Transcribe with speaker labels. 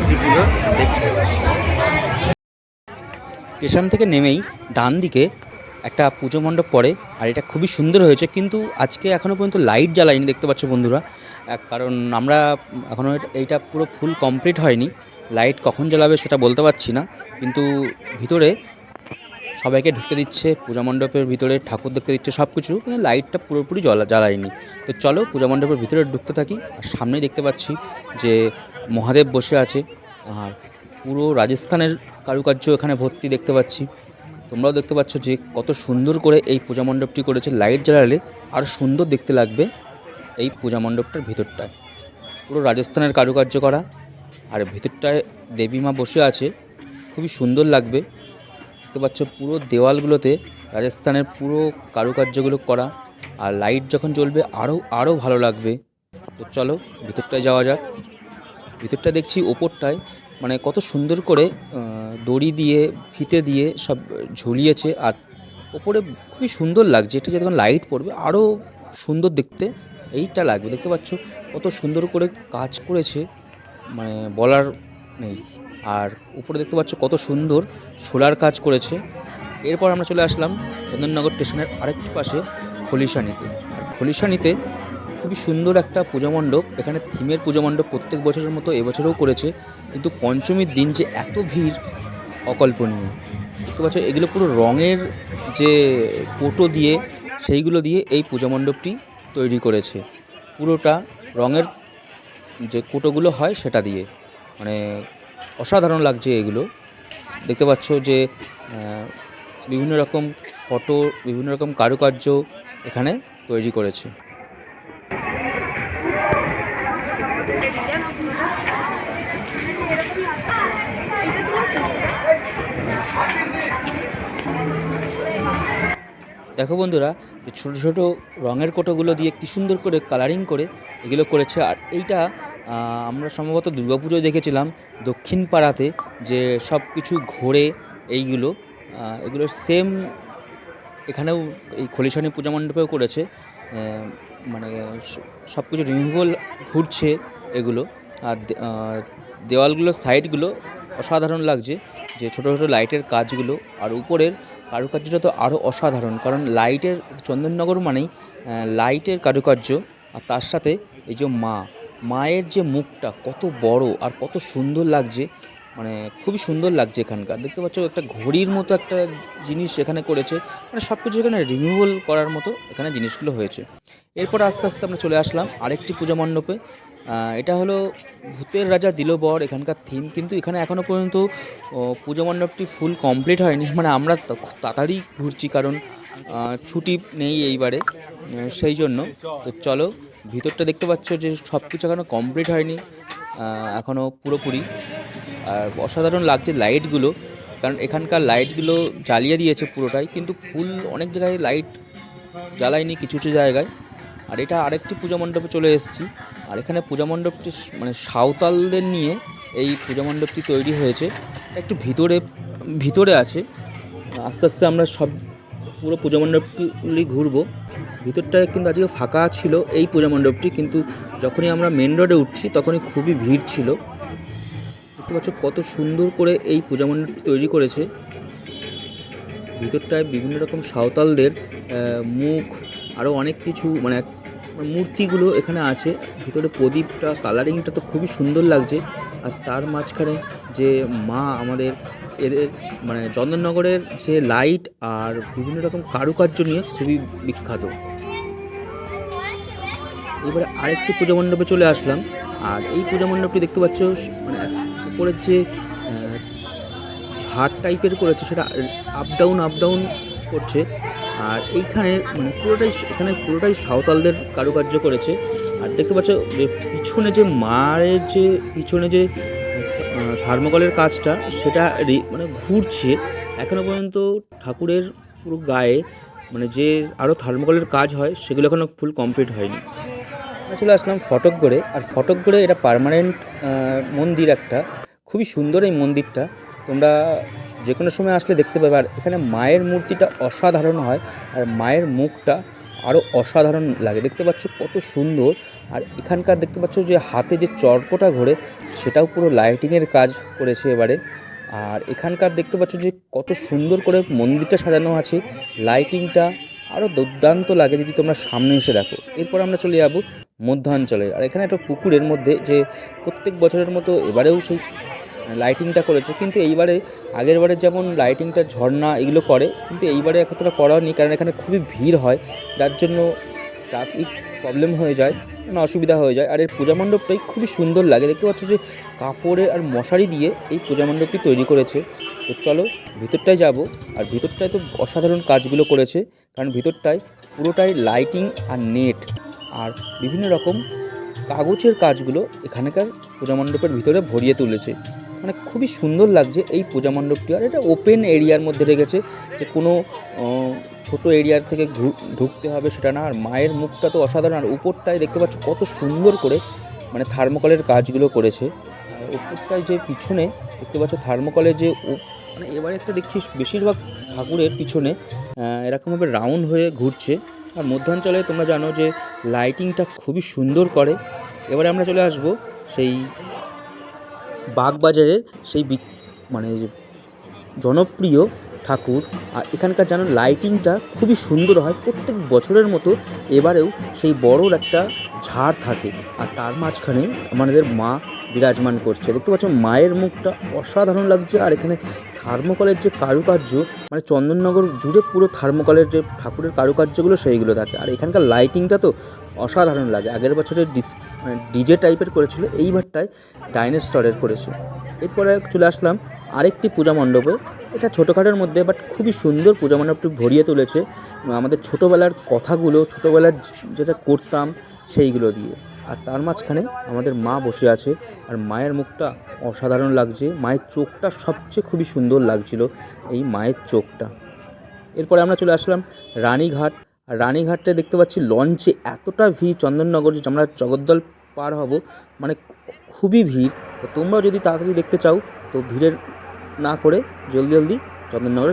Speaker 1: দেখতে স্টেশন থেকে নেমেই ডান দিকে একটা পুজো মণ্ডপ পড়ে, আর এটা খুবই সুন্দর হয়েছে, কিন্তু আজকে এখনও পর্যন্ত লাইট জ্বালায়নি, দেখতে পাচ্ছ বন্ধুরা। কারণ আমরা এখনও এইটা পুরো ফুল কমপ্লিট হয়নি, লাইট কখন জ্বালাবে সেটা বলতে পারছি না, কিন্তু ভিতরে সবাইকে ঢুকতে দিচ্ছে, পূজা মণ্ডপের ভিতরে ঠাকুর দেখতে দিচ্ছে সব কিছু কিন্তু লাইটটা পুরোপুরি জ্বালা, জ্বালায়নি। তো চলো পূজা মণ্ডপের ভিতরে ঢুকতে থাকি, আর সামনেই দেখতে পাচ্ছি যে মহাদেব বসে আছে। আর পুরো রাজস্থানের কারুকার্য এখানে ভর্তি দেখতে পাচ্ছি। তোমরাও দেখতে পাচ্ছ যে কত সুন্দর করে এই পূজা মণ্ডপটি করেছে। লাইট জ্বালালে আর সুন্দর দেখতে লাগবে এই পূজা মণ্ডপটার ভিতরটায়। পুরো রাজস্থানের কারুকার্য করা। আর ভিতরটায় দেবী মা বসে আছে। খুবই সুন্দর লাগবে। দেখতে পাচ্ছ পুরো দেওয়ালগুলোতে রাজস্থানের পুরো কারুকার্যগুলো করা। আর লাইট যখন জ্বলবে আরও আরও ভালো লাগবে। তো চলো ভিতরটায় যাওয়া যাক। ভিতরটা দেখছি ওপরটায় মানে কত সুন্দর করে দড়ি দিয়ে, ফিতে দিয়ে সব ঝুলিয়েছে আর ওপরে খুবই সুন্দর লাগছে। এটা যখন লাইট পড়বে আরও সুন্দর দেখতে, এইটা লাগবে। দেখতে পাচ্ছ কত সুন্দর করে কাজ করেছে মানে বলার নেই। আর উপরে দেখতে পাচ্ছ কত সুন্দর সোলার কাজ করেছে। এরপর আমরা চলে আসলাম চন্দননগর স্টেশনের আরেকটি পাশে খলিশানিতে। আর খলিশানিতে খুবই সুন্দর একটা পূজা মণ্ডপ। এখানে থিমের পূজা মণ্ডপ প্রত্যেক বছরের মতো এবছরেও করেছে। কিন্তু পঞ্চমীর দিন যে এত ভিড়, অকল্পনীয়। দেখতে পাচ্ছ, এগুলো পুরো রঙের যে কোটো দিয়ে, সেইগুলো দিয়ে এই পূজা মণ্ডপটি তৈরি করেছে। পুরোটা রঙের যে কোটোগুলো হয় সেটা দিয়ে। মানে অসাধারণ লাগছে এগুলো। দেখতে পাচ্ছ যে বিভিন্ন রকম ফটো, বিভিন্ন রকম কারুকার্য এখানে তৈরি করেছে। দেখো বন্ধুরা, যে ছোটো ছোটো রঙের কোটোগুলো দিয়ে কি সুন্দর করে কালারিং করে এগুলো করেছে। আর এইটা আমরা সম্ভবত দুর্গাপুজোয় দেখেছিলাম দক্ষিণ পাড়াতে যে সব কিছু ঘোরে এইগুলো। এগুলো সেম এখানেও এই খলিশানি পূজা মণ্ডপেও করেছে। মানে সব কিছু রিমুভাল ঘুরছে এগুলো। আর দেওয়ালগুলোর সাইডগুলো অসাধারণ লাগছে যে ছোটো ছোটো লাইটের কাজগুলো আর উপরের কারুকার্যটা তো আরও অসাধারণ, কারণ লাইটের চন্দননগর মানেই লাইটের কারুকার্য আর তার সাথে এই যে মা, মায়ের যে মুখটা কত বড় আর কত সুন্দর লাগছে মানে খুবই সুন্দর লাগছে এখানকার। দেখতে পাচ্ছ একটা ঘড়ির মতো একটা জিনিস এখানে করেছে। মানে সব কিছু এখানে রিমুভাল করার মতো এখানে জিনিসগুলো হয়েছে। এরপর আস্তে আস্তে আমরা চলে আসলাম আরেকটি পূজা মণ্ডপে। এটা হলো ভূতের রাজা দিল বর এখানকার থিম কিন্তু এখানে এখনও পর্যন্ত পুজো মণ্ডপটি ফুল কমপ্লিট হয়নি। মানে আমরা খুব তাড়াতাড়ি ঘুরছি কারণ ছুটি নেই এইবারে সেই জন্য। তো চলো, ভিতরটা দেখতে পাচ্ছ যে সব কিছু এখনও কমপ্লিট হয়নি এখনও পুরোপুরি। আর অসাধারণ লাগছে লাইটগুলো কারণ এখানকার লাইটগুলো জ্বালিয়ে দিয়েছে পুরোটাই, কিন্তু ফুল অনেক জায়গায় লাইট জ্বালায়নি কিছু কিছু জায়গায়। আর এটা আরেকটি পূজা মণ্ডপে চলে এসেছি। আর এখানে পূজা মণ্ডপটি মানে সাঁওতালদের নিয়ে এই পূজা মণ্ডপটি তৈরি হয়েছে। একটু ভিতরে ভিতরে আছে। আস্তে আস্তে আমরা সব পুরো পূজা মণ্ডপগুলি ঘুরবো। ভিতরটায় কিন্তু আজকে ফাঁকা ছিল এই পূজা মণ্ডপটি, কিন্তু যখনই আমরা মেন রোডে উঠছি তখনই খুবই ভিড় ছিল। দেখতে পাচ্ছ কত সুন্দর করে এই পূজা মণ্ডপটি তৈরি করেছে। ভিতরটায় বিভিন্ন রকম সাঁওতালদের মুখ আরও অনেক কিছু মানে এক- মূর্তিগুলো এখানে আছে। ভিতরে প্রদীপটা কালারিংটা তো খুবই সুন্দর লাগছে। আর তার মাঝখানে যে মা আমাদের, এদের মানে চন্দননগরের যে লাইট আর বিভিন্ন রকম কারুকার্য নিয়ে খুবই বিখ্যাত। এবারে আরেকটি পূজা মণ্ডপে চলে আসলাম। আর এই পূজা মণ্ডপটি দেখতে পাচ্ছ মানে উপরের যে ঝাড় টাইপের করেছে, সেটা আপ ডাউন আপ ডাউন করছে। আর এইখানে মানে পুরোটাই এখানে পুরোটাই সাঁওতালদের কারুকার্য করেছে। আর দেখতে পাচ্ছ যে পিছনে যে মায়ের যে, পিছনে যে থার্মোকলের কাজটা, সেটা মানে ঘুরছে। এখনও পর্যন্ত ঠাকুরের পুরো গায়ে মানে যে আরও থার্মোকলের কাজ হয়, সেগুলো এখনও ফুল কমপ্লিট হয়নি। আমরা চলে আসলাম ফটকগড়ে। আর ফটকগড়ে এটা পার্মানেন্ট মন্দির একটা। খুবই সুন্দর এই মন্দিরটা। তোমরা যে কোনো সময় আসলে দেখতে পাবে। আর এখানে মায়ের মূর্তিটা অসাধারণ হয়। আর মায়ের মুখটা আরও অসাধারণ লাগে। দেখতে পাচ্ছ কত সুন্দর। আর এখানকার দেখতে পাচ্ছ যে হাতে যে চরকোটা ঘোরে, সেটাও পুরো লাইটিংয়ের কাজ করেছে এবারে। আর এখানকার দেখতে পাচ্ছ যে কত সুন্দর করে মন্দিরটা সাজানো আছে। লাইটিংটা আরও দুর্দান্ত লাগে যদি তোমরা সামনে এসে দেখো। এরপর আমরা চলে যাব মধ্যাঞ্চলে। আর এখানে একটা পুকুরের মধ্যে যে প্রত্যেক বছরের মতো এবারেও সেই লাইটিংটা করেছে, কিন্তু এইবারে আগের বারে যেমন লাইটিংটা ঝর্ণা এগুলো করে, কিন্তু এইবারে এতটা করা হয়নি কারণ এখানে খুবই ভিড় হয়, যার জন্য ট্রাফিক প্রবলেম হয়ে যায় মানে অসুবিধা হয়ে যায়। আর এর পূজা মণ্ডপটাই খুবই সুন্দর লাগে। দেখতে পাচ্ছ যে কাপড়ে আর মশারি দিয়ে এই পূজা মণ্ডপটি তৈরি করেছে। তো চলো ভিতরটায় যাব। আর ভিতরটায় তো অসাধারণ কাজগুলো করেছে, কারণ ভিতরটায় পুরোটাই লাইটিং আর নেট আর বিভিন্ন রকম কাগজের কাজগুলো এখানকার পূজা মণ্ডপের ভিতরে ভরিয়ে তুলেছে। মানে খুবই সুন্দর লাগছে এই পূজা মণ্ডপটি আর এটা ওপেন এরিয়ার মধ্যে রেখেছে যে কোনো ছোট এরিয়ার থেকে ঢুকতে হবে সেটা না। আর মায়ের মুখটা তো অসাধারণ। আর উপরটায় দেখতে পাচ্ছ কত সুন্দর করে মানে থার্মোকলের কাজগুলো করেছে। আর উপরটায় যে পিছনে দেখতে পাচ্ছ থার্মোকলের যে মানে এবারে একটা দেখছি বেশিরভাগ ঠাকুরের পিছনে এরকমভাবে রাউন্ড হয়ে ঘুরছে। আর মধ্যাঞ্চলে তোমরা জানো যে লাইটিংটা খুবই সুন্দর করে। এবারে আমরা চলে আসব সেই বাগবাজারের সেই মানে যে জনপ্রিয় ঠাকুর। আর এখানকার যেন লাইটিংটা খুবই সুন্দর হয়, প্রত্যেক বছরের মতো এবারেও সেই বড়র একটা ঝাড় থাকে। আর তার মাঝখানে আমাদের মা বিরাজমান করছে। দেখতে পাচ্ছ, মায়ের মুখটা অসাধারণ লাগছে। আর এখানে থার্মোকলের যে কারুকার্য মানে চন্দননগর জুড়ে পুরো থার্মোকলের যে ঠাকুরের কারুকার্যগুলো সেইগুলো থাকে। আর এখানকার লাইটিংটা তো অসাধারণ লাগে। আগের বছরের ডিস মানে ডিজে টাইপের করেছিল এইবারটায় ডাইনোসরের করেছে। এরপরে চলে আসলাম আরেকটি পূজা মণ্ডপে। এটা ছোটোখাটোর মধ্যে বাট খুবই সুন্দর পূজা মণ্ডপটি ভরিয়ে তুলেছে। আমাদের ছোটোবেলার কথাগুলো, ছোটোবেলার যেটা করতাম সেইগুলো দিয়ে। আর তার মাঝখানে আমাদের মা বসে আছে, আর মায়ের মুখটা অসাধারণ লাগছে। মায়ের চোখটা সবচেয়ে খুবই সুন্দর লাগছিল, এই মায়ের চোখটা। এরপরে আমরা চলে আসলাম রানীঘাট। আর রানীঘাটে দেখতে পাচ্ছি লঞ্চে এতটা ভিড় চন্দননগর, যে আমরা জগদ্দল পার হব মানে খুবই ভিড়। তো যদি তাড়াতাড়ি দেখতে চাও, তো ভিড়ের না করে জলদি জলদি চন্দননগরে